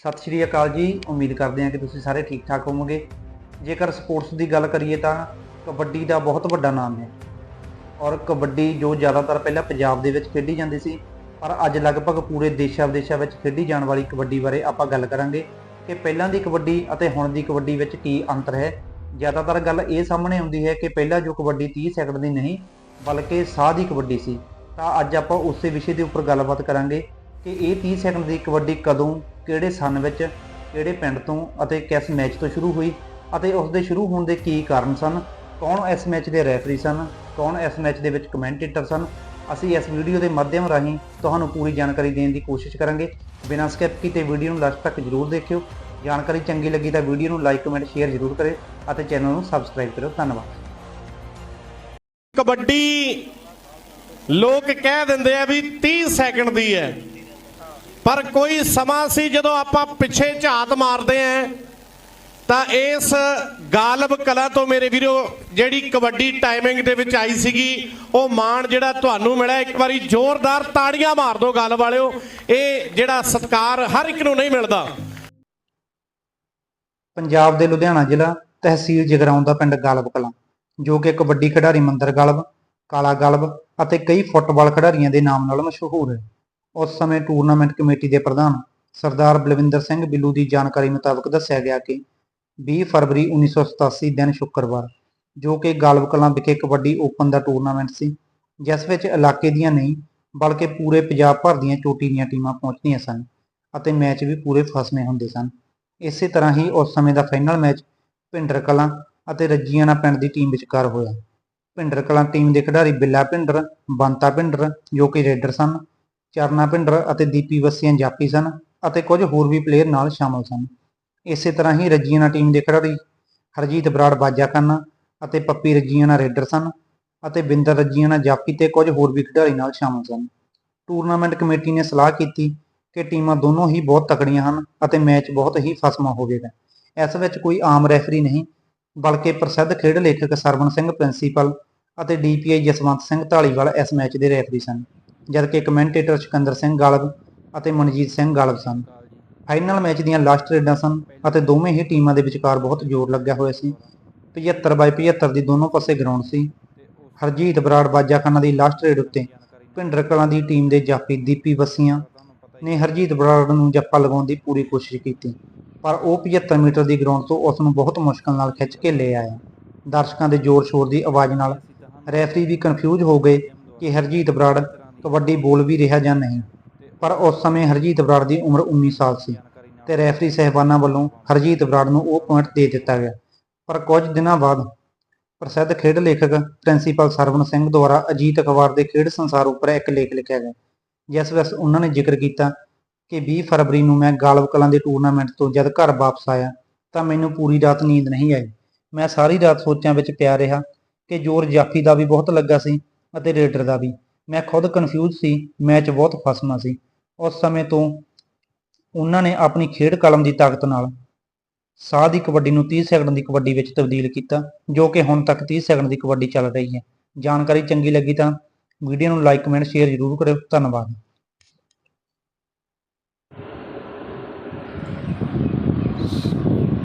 ਸਤਿ ਸ਼੍ਰੀ ਅਕਾਲ ਜੀ। ਉਮੀਦ ਕਰਦੇ ਹਾਂ ਕਿ ਤੁਸੀਂ ਸਾਰੇ ਠੀਕ ਠਾਕ ਹੋਵੋਗੇ। ਜੇਕਰ ਸਪੋਰਟਸ ਦੀ ਗੱਲ ਕਰੀਏ ਤਾਂ ਕਬੱਡੀ ਦਾ ਬਹੁਤ ਵੱਡਾ ਨਾਮ ਹੈ। ਔਰ ਕਬੱਡੀ ਜੋ ਜ਼ਿਆਦਾਤਰ ਪਹਿਲਾਂ ਪੰਜਾਬ ਦੇ ਵਿੱਚ ਖੇਡੀ ਜਾਂਦੀ ਸੀ, ਪਰ ਅੱਜ ਲਗਭਗ ਪੂਰੇ ਦੇਸ਼ਾਂ ਵਿਦੇਸ਼ਾਂ ਵਿੱਚ ਖੇਡੀ ਜਾਣ ਵਾਲੀ ਕਬੱਡੀ ਬਾਰੇ ਆਪਾਂ ਗੱਲ ਕਰਾਂਗੇ ਕਿ ਪਹਿਲਾਂ ਦੀ ਕਬੱਡੀ ਅਤੇ ਹੁਣ ਦੀ ਕਬੱਡੀ ਵਿੱਚ ਕੀ ਅੰਤਰ ਹੈ। ਜ਼ਿਆਦਾਤਰ ਗੱਲ ਇਹ ਸਾਹਮਣੇ ਆਉਂਦੀ ਹੈ ਕਿ ਪਹਿਲਾਂ ਜੋ ਕਬੱਡੀ 30 ਸੈਕਿੰਡ ਦੀ ਨਹੀਂ, ਬਲਕਿ ਸਾਹ ਦੀ ਕਬੱਡੀ ਸੀ। ਤਾਂ ਅੱਜ ਆਪਾਂ ਉਸੇ ਵਿਸ਼ੇ ਦੇ ਉੱਪਰ ਗੱਲਬਾਤ ਕਰਾਂਗੇ ਕਿ ਇਹ 30 ਸੈਕਿੰਡ ਦੀ ਕਬੱਡੀ ਕਦੋਂ, ਕਿਹੜੇ ਸਨ ਵਿੱਚ, ਕਿਹੜੇ ਪਿੰਡ ਤੋਂ ਅਤੇ ਕਿਸ ਮੈਚ ਤੋਂ ਸ਼ੁਰੂ ਹੋਈ ਅਤੇ ਉਸ ਦੇ ਸ਼ੁਰੂ ਹੋਣ ਦੇ ਕੀ ਕਾਰਨ ਸਨ, ਕੌਣ ਇਸ ਮੈਚ ਦੇ ਰੈਫਰੀ ਸਨ, ਕੌਣ ਇਸ ਮੈਚ ਦੇ ਵਿੱਚ ਕਮੈਂਟੇਟਰ ਸਨ, ਅਸੀਂ ਇਸ ਵੀਡੀਓ ਦੇ ਮਾਧਿਅਮ ਰਾਹੀਂ ਤੁਹਾਨੂੰ ਪੂਰੀ ਜਾਣਕਾਰੀ ਦੇਣ ਦੀ ਕੋਸ਼ਿਸ਼ ਕਰਾਂਗੇ। ਬਿਨਾਂ ਸਕਿਪ ਕੀਤੇ ਵੀਡੀਓ ਨੂੰ ਲਾਸਟ ਤੱਕ ਜਰੂਰ ਦੇਖਿਓ। ਜਾਣਕਾਰੀ ਚੰਗੀ ਲੱਗੀ ਤਾਂ ਵੀਡੀਓ ਨੂੰ ਲਾਈਕ ਕਮੈਂਟ ਸ਼ੇਅਰ ਜਰੂਰ ਕਰੇ ਅਤੇ ਚੈਨਲ ਨੂੰ ਸਬਸਕ੍ਰਾਈਬ ਕਰੋ ਧੰਨਵਾਦ। ਕਬੱਡੀ ਲੋਕ ਕਹਿ ਦਿੰਦੇ ਆ ਵੀ 30 ਸੈਕਿੰਡ ਦੀ ਹੈ। ਪਰ ਕੋਈ ਸਮਾਂ ਸੀ ਜਦੋਂ ਆਪਾਂ ਪਿੱਛੇ ਝਾਤ ਮਾਰਦੇ ਆ। ਤਾਂ ਇਸ ਗਾਲਬ ਕਲਾ ਤੋਂ ਮੇਰੇ ਵੀਰੋ, ਜਿਹੜੀ ਕਬੱਡੀ ਟਾਈਮਿੰਗ ਦੇ ਵਿੱਚ ਆਈ ਸੀਗੀ, ਉਹ ਮਾਣ ਜਿਹੜਾ ਤੁਹਾਨੂੰ ਮਿਲਿਆ। ਇੱਕ ਵਾਰੀ ਜ਼ੋਰਦਾਰ ਤਾੜੀਆਂ ਮਾਰ ਦਿਓ ਗੱਲ ਵਾਲਿਓ। ਇਹ ਜਿਹੜਾ ਸਤਕਾਰ ਹਰ ਇੱਕ ਨੂੰ ਨਹੀਂ ਮਿਲਦਾ। ਪੰਜਾਬ ਦੇ ਲੁਧਿਆਣਾ ਜ਼ਿਲ੍ਹਾ ਤਹਿਸੀਲ ਜਗਰਾਉਂ ਦਾ ਪਿੰਡ ਗਾਲਬ ਕਲਾਂ, ਜੋ ਕਿ ਕਬੱਡੀ ਖਿਡਾਰੀ ਮੰਦਰ ਗਾਲਬ, ਕਾਲਾ ਗਾਲਬ ਅਤੇ ਕਈ ਫੁੱਟਬਾਲ ਖਿਡਾਰੀਆਂ ਦੇ ਨਾਮ ਨਾਲ ਮਸ਼ਹੂਰ ਹੈ। ਉਸ ਸਮੇਂ ਟੂਰਨਾਮੈਂਟ ਕਮੇਟੀ ਦੇ ਪ੍ਰਧਾਨ ਸਰਦਾਰ ਬਲਵਿੰਦਰ ਸਿੰਘ ਬਿੱਲੂ ਦੀ ਜਾਣਕਾਰੀ ਮੁਤਾਬਕ ਦੱਸਿਆ ਗਿਆ ਕਿ 20 ਫਰਵਰੀ 1987 ਦਿਨ ਸ਼ੁੱਕਰਵਾਰ, ਜੋ ਕਿ ਗਾਲਬ ਕਲਾਂ ਵਿਖੇ ਕਬੱਡੀ ਓਪਨ ਦਾ ਟੂਰਨਾਮੈਂਟ ਸੀ, ਜਿਸ ਵਿੱਚ ਇਲਾਕੇ ਦੀਆਂ ਨਹੀਂ, ਬਲਕਿ ਪੂਰੇ ਪੰਜਾਬ ਭਰ ਦੀਆਂ ਚੋਟੀ ਦੀਆਂ ਟੀਮਾਂ ਪਹੁੰਚਦੀਆਂ ਸਨ ਅਤੇ ਮੈਚ ਵੀ ਪੂਰੇ ਫਸਵੇਂ ਹੁੰਦੇ ਸਨ। ਇਸੇ ਤਰ੍ਹਾਂ ਹੀ ਉਸ ਸਮੇਂ ਦਾ ਫਾਈਨਲ ਮੈਚ ਭਿੰਡਰ ਕਲਾਂ ਅਤੇ ਰੱਜੀਆਣਾ ਪਿੰਡ ਦੀ ਟੀਮ ਵਿਚਕਾਰ ਹੋਇਆ। ਭਿੰਡਰ ਕਲਾਂ ਟੀਮ ਦੇ ਖਿਡਾਰੀ ਬਿੱਲਾ ਭਿੰਡਰ, ਬੰਤਾ ਭਿੰਡਰ, ਜੋ ਕਿ ਰੇਡਰ ਸਨ ਚਰਨਾ ਭਿੰਡਰ ਅਤੇ ਦੀਪੀ ਵਸੀਆਂ ਜਾਪੀ ਸਨ ਅਤੇ ਕੁਝ ਹੋਰ ਵੀ ਪਲੇਅਰ ਨਾਲ ਸ਼ਾਮਲ ਸਨ। ਇਸੇ ਤਰ੍ਹਾਂ ਹੀ ਰੱਜੀਆਣਾ ਟੀਮ ਦੇ ਖਿਡਾਰੀ ਹਰਜੀਤ ਬਰਾੜ ਬਾਜਾ ਖਾਨਾ ਅਤੇ ਪੱਪੀ ਰੱਜੀਆਣਾ ਰੇਡਰ ਸਨ ਅਤੇ ਬਿੰਦਰ ਰੱਜੀਆਣਾ ਜਾਪੀ ਤੇ ਕੁਝ ਹੋਰ ਵੀ ਖਿਡਾਰੀ ਨਾਲ ਸ਼ਾਮਲ ਸਨ। ਟੂਰਨਾਮੈਂਟ ਕਮੇਟੀ ਨੇ ਸਲਾਹ ਕੀਤੀ ਕਿ ਟੀਮਾਂ ਦੋਨੋਂ ਹੀ ਬਹੁਤ ਤਕੜੀਆਂ ਹਨ ਅਤੇ ਮੈਚ ਬਹੁਤ ਹੀ ਫਸਮਾ ਹੋਵੇਗਾ ਇਸ ਵਿੱਚ ਕੋਈ ਆਮ ਰੈਫਰੀ ਨਹੀਂ, ਬਲਕਿ ਪ੍ਰਸਿੱਧ ਖੇਡ ਲੇਖਕ ਸਰਵਣ ਸਿੰਘ ਪ੍ਰਿੰਸੀਪਲ ਅਤੇ ਡੀਪੀਆਈ ਜਸਵੰਤ ਸਿੰਘ ਢਾਲੀਵਾਲ ਇਸ ਮੈਚ ਦੇ ਰੈਫਰੀ ਸਨ। ਜਦਕਿ ਕਮੈਂਟੇਟਰ ਸਿਕੰਦਰ ਸਿੰਘ ਗਾਲਬ ਅਤੇ ਮਨਜੀਤ ਸਿੰਘ ਗਾਲਬ ਸਨ। ਫਾਈਨਲ ਮੈਚ ਦੀਆਂ ਲਾਸਟ ਰੇਡਾਂ ਸਨ ਅਤੇ ਦੋਵੇਂ ਹੀ ਟੀਮਾਂ ਦੇ ਵਿਚਕਾਰ ਬਹੁਤ ਜ਼ੋਰ ਲੱਗਿਆ ਹੋਇਆ ਸੀ। 75 ਬਾਈ 75 ਦੀ ਦੋਨੋਂ ਪਾਸੇ ਗਰਾਊਂਡ ਸੀ। ਹਰਜੀਤ ਬਰਾੜ ਬਾਜਾਖਾਨਾ ਦੀ ਲਾਸਟ ਰੇਡ ਉੱਤੇ ਭਿੰਡਰ ਕਲਾਂ ਦੀ ਟੀਮ ਦੇ ਜਾਫੀ ਦੀਪੀ ਵਸੀਆਂ ਨੇ ਹਰਜੀਤ ਬਰਾੜ ਨੂੰ ਜੱਫਾ ਲਗਾਉਣ ਦੀ ਪੂਰੀ ਕੋਸ਼ਿਸ਼ ਕੀਤੀ। ਪਰ ਉਹ 75 ਮੀਟਰ ਦੀ ਗਰਾਊਂਡ ਤੋਂ ਉਸ ਨੂੰ ਬਹੁਤ ਮੁਸ਼ਕਲ ਨਾਲ ਖਿੱਚ ਕੇ ਲੈ ਆਇਆ। ਦਰਸ਼ਕਾਂ ਦੇ ਜ਼ੋਰ-ਸ਼ੋਰ ਦੀ ਆਵਾਜ਼ ਨਾਲ ਰੈਫਰੀ ਵੀ ਕਨਫਿਊਜ਼ ਹੋ ਗਏ ਕਿ ਹਰਜੀਤ ਬਰਾੜ ਕਬੱਡੀ, ਬੋਲ ਵੀ ਰਿਹਾ ਜਾਂ ਨਹੀਂ। ਪਰ ਉਸ ਸਮੇਂ ਹਰਜੀਤ ਬਰਾੜ ਦੀ ਉਮਰ 19 ਸਾਲ ਸੀ ਤੇ ਰੈਫਰੀ ਸਹਿਬਾਨਾਂ ਵੱਲੋਂ ਹਰਜੀਤ ਬਰਾੜ ਨੂੰ ਉਹ ਪੁਆਇੰਟ ਦੇ ਦਿੱਤਾ ਗਿਆ। ਪਰ ਕੁਝ ਦਿਨਾਂ ਬਾਅਦ ਪ੍ਰਸਿੱਧ ਖੇਡ ਲੇਖਕ ਪ੍ਰਿੰਸੀਪਲ ਸਰਵਨ ਸਿੰਘ ਦੁਆਰਾ ਅਜੀਤ ਅਖਬਾਰ ਦੇ ਖੇਡ ਸੰਸਾਰ ਉੱਪਰ ਇੱਕ ਲੇਖ ਲਿਖਿਆ ਗਿਆ, ਜਿਸ ਵਿੱਚ ਉਹਨਾਂ ਨੇ ਜ਼ਿਕਰ ਕੀਤਾ ਕਿ 20 ਫਰਵਰੀ ਨੂੰ ਮੈਂ ਗਾਲਬ ਕਲਾਂ ਦੇ ਟੂਰਨਾਮੈਂਟ ਤੋਂ ਜਦ ਘਰ ਵਾਪਸ ਆਇਆ ਤਾਂ ਮੈਨੂੰ ਪੂਰੀ ਰਾਤ ਨੀਂਦ ਨਹੀਂ ਆਈ। ਮੈਂ ਸਾਰੀ ਰਾਤ ਸੋਚਾਂ ਵਿੱਚ ਪਿਆ ਰਿਹਾ ਕਿ ਜ਼ੋਰ ਜਾਫੀ ਦਾ ਵੀ ਬਹੁਤ ਲੱਗਾ ਸੀ ਅਤੇ ਰੇਡਰ ਦਾ ਵੀ। ਮੈਂ ਖੁਦ ਕਨਫਿਊਜ਼ ਸੀ ਮੈਚ ਬਹੁਤ ਫਸਮਾ ਸੀ। ਉਸ ਸਮੇਂ ਤੋਂ ਉਹਨਾਂ ਨੇ ਆਪਣੀ ਖੇਡ ਕਲਮ ਦੀ ਤਾਕਤ ਨਾਲ ਸਾਹ ਦੀ ਕਬੱਡੀ ਨੂੰ 30 ਸੈਕਿੰਡ ਦੀ ਕਬੱਡੀ ਵਿੱਚ ਤਬਦੀਲ ਕੀਤਾ, ਜੋ ਕਿ ਹੁਣ ਤੱਕ 30 ਸੈਕਿੰਡ ਦੀ ਕਬੱਡੀ ਚੱਲ ਰਹੀ ਹੈ। ਜਾਣਕਾਰੀ ਚੰਗੀ ਲੱਗੀ ਤਾਂ ਵੀਡੀਓ ਨੂੰ ਲਾਈਕ ਕਮੈਂਟ ਸ਼ੇਅਰ ਜ਼ਰੂਰ ਕਰਿਓ। ਧੰਨਵਾਦ।